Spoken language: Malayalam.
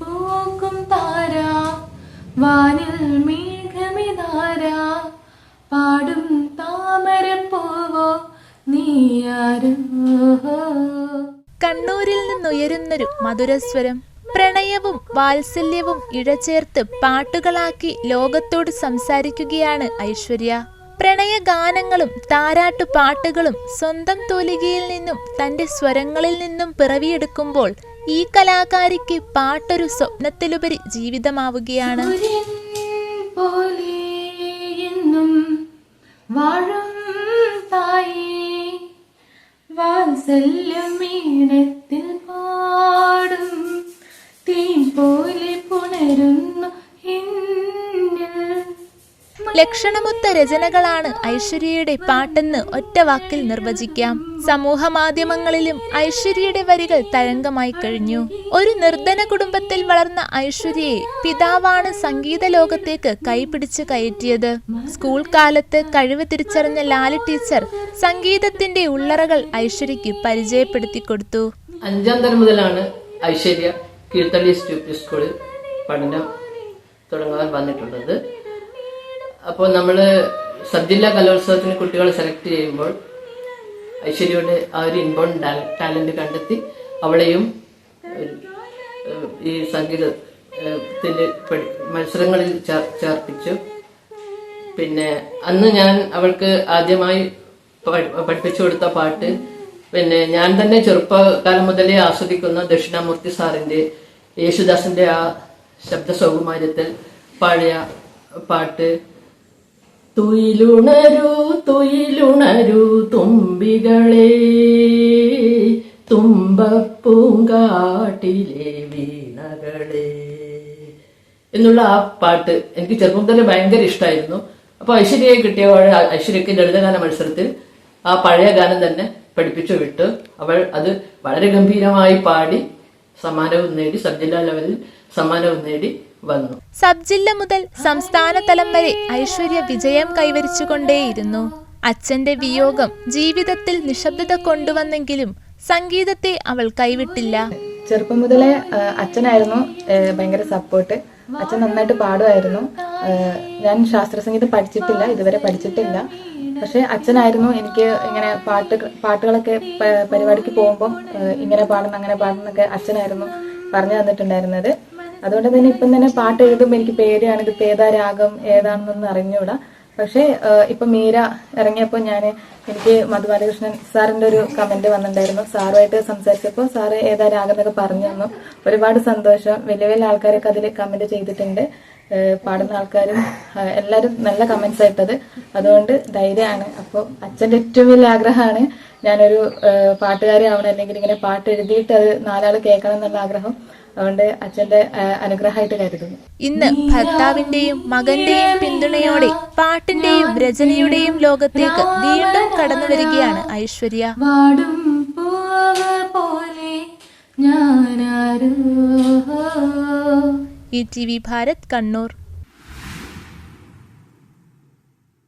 പൂക്കും താര. വാനിൽ മേഘമിതാര. പാടും താമരപ്പൂവോ നീയാരോ കണ്ണൂരിൽ നിന്നുയരുന്നൊരു മധുരസ്വരം പ്രണയവും വാത്സല്യവും ഇഴചേർത്ത് പാട്ടുകളാക്കി ലോകത്തോട് സംസാരിക്കുകയാണ് ഐശ്വര്യ. പ്രണയ ഗാനങ്ങളും താരാട്ടു പാട്ടുകളും സ്വന്തം തൂലികയിൽ നിന്നും തന്റെ സ്വരങ്ങളിൽ നിന്നും പിറവിയെടുക്കുമ്പോൾ ഈ കലാകാരിക്ക് പാട്ടൊരു സ്വപ്നത്തിലുപരി ജീവിതമാവുകയാണ്. വാത്സല്യമീണത്തിൽ പാടും. തീം പോലെ പുണരുന്നു ലക്ഷണമൊത്ത രചനകളാണ് ഐശ്വര്യയുടെ പാട്ടെന്ന് ഒറ്റ വാക്കിൽ നിർവചിക്കാം. സമൂഹ മാധ്യമങ്ങളിലും ഐശ്വര്യയുടെ വരികൾ തരംഗമായി കഴിഞ്ഞു. ഒരു നിർധന കുടുംബത്തിൽ വളർന്ന ഐശ്വര്യയെ പിതാവാണ് സംഗീത ലോകത്തേക്ക് കൈപിടിച്ച് കയറ്റിയത്. സ്കൂൾ കാലത്ത് കഴിവ് തിരിച്ചറിഞ്ഞ ലാലി ടീച്ചർ സംഗീതത്തിന്റെ ഉള്ളറകൾ ഐശ്വര്യയ്ക്ക് പരിചയപ്പെടുത്തി കൊടുത്തു. അഞ്ചാം തരം മുതലാണ് ഐശ്വര്യ സ്റ്റൂപ്പി സ്കൂളിൽ പഠനം തുടങ്ങാൻ വന്നിട്ടുള്ളത്. അപ്പോൾ നമ്മൾ സബ് ജില്ലാ കലോത്സവത്തിന് കുട്ടികളെ സെലക്ട് ചെയ്യുമ്പോൾ ഐശ്വര്യയുടെ ആ ഒരു ഇൻബോൺ ടാലന്റ് കണ്ടെത്തി അവളെയും ഈ സംഗീതത്തിൽ മത്സരങ്ങളിൽ ചേർ- ചേർപ്പിച്ചു. പിന്നെ അന്ന് ഞാൻ അവൾക്ക് ആദ്യമായി പഠി- പഠിപ്പിച്ചു കൊടുത്ത പാട്ട് പിന്നെ ഞാൻ തന്നെ ചെറുപ്പകാലം മുതലേ ആസ്വദിക്കുന്ന ദക്ഷിണാമൂർത്തി സാറിന്റെ യേശുദാസിന്റെ ആ ശബ്ദ സൗകുമാര്യത്തിൽ പാടിയ പാട്ട് തുയിലുണരൂ തുയിലുണരൂ തുമ്പികളെ. തുമ്പപ്പൂങ്കാട്ടിലെ വീണകളെ. എന്നുള്ള ആ പാട്ട് എനിക്ക് ചെറുപ്പം തന്നെ ഭയങ്കര ഇഷ്ടമായിരുന്നു അപ്പൊ ഐശ്വര്യയെ കിട്ടിയ ഐശ്വര്യക്ക് ലളിതഗാന മത്സരത്തിൽ ആ പഴയ ഗാനം തന്നെ പഠിപ്പിച്ചു വിട്ടു. അവൾ അത് വളരെ ഗംഭീരമായി പാടി സമ്മാനവും നേടി സബ് ജില്ലാ ലെവലിൽ സമ്മാനവും നേടി വന്നു. സബ് ജില്ല മുതൽ സംസ്ഥാന തലം വരെ ഐശ്വര്യ വിജയം കൈവരിച്ചുകൊണ്ടേയിരുന്നു. അച്ഛന്റെ വിയോഗം ജീവിതത്തിൽ നിശബ്ദത കൊണ്ടുവന്നെങ്കിലും സംഗീതത്തെ അവൾ കൈവിട്ടില്ല. ചെറുപ്പം മുതലേ അച്ഛനായിരുന്നു ഭയങ്കര സപ്പോർട്ട് അച്ഛൻ നന്നായിട്ട് പാടുമായിരുന്നു. ഞാൻ ശാസ്ത്ര സംഗീതം പഠിച്ചിട്ടില്ല ഇതുവരെ പഠിച്ചിട്ടില്ല. പക്ഷെ അച്ഛനായിരുന്നു എനിക്ക് ഇങ്ങനെ പാട്ട് പാട്ടുകളൊക്കെ പരിപാടിക്ക് പോകുമ്പോൾ ഇങ്ങനെ പാടണം അങ്ങനെ പാടണം എന്നൊക്കെ അച്ഛനായിരുന്നു പറഞ്ഞു തന്നിട്ടുണ്ടായിരുന്നത്. അതുകൊണ്ട് തന്നെ ഇപ്പം തന്നെ പാട്ട് എഴുതുമ്പോൾ എനിക്ക് പേടിയാണ് ഇത് ഏതാ രാഗം ഏതാണെന്നൊന്നും അറിഞ്ഞൂടാ പക്ഷേ ഇപ്പം മീര ഇറങ്ങിയപ്പോൾ ഞാൻ എനിക്ക് മധുബാലകൃഷ്ണൻ സാറിന്റെ ഒരു കമന്റ് വന്നിട്ടുണ്ടായിരുന്നു. സാറുമായിട്ട് സംസാരിച്ചപ്പോൾ സാറ് ഏതാ രാഗം എന്നൊക്കെ പറഞ്ഞു തന്നു. ഒരുപാട് സന്തോഷം. വലിയ വലിയ ആൾക്കാരൊക്കെ അതിൽ കമന്റ് ചെയ്തിട്ടുണ്ട്. പാടുന്ന ആൾക്കാരും എല്ലാവരും നല്ല കമന്റ്സ് ആയിട്ടത് അതുകൊണ്ട് ധൈര്യമാണ്. അപ്പോൾ അച്ഛന്റെ ഏറ്റവും വലിയ ആഗ്രഹമാണ് ഞാനൊരു പാട്ടുകാരി ആവണം. അല്ലെങ്കിൽ ഇങ്ങനെ പാട്ട് എഴുതിയിട്ട് അത് നാലാൾ കേൾക്കണം എന്നുള്ള ആഗ്രഹം. അതുകൊണ്ട് അച്ഛന്റെ അനുഗ്രഹമായിട്ട് കരുതുന്നു. ഇന്ന് ഭർത്താവിന്റെയും മകന്റെയും പിന്തുണയോടെ പാട്ടിന്റെയും രചനയുടെയും ലോകത്തേക്ക് വീണ്ടും കടന്നു വരികയാണ് ഐശ്വര്യ. വാടും പൂവ് പോലെ ഞാനാരോ E T V Bharat Kannur.